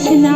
Krishna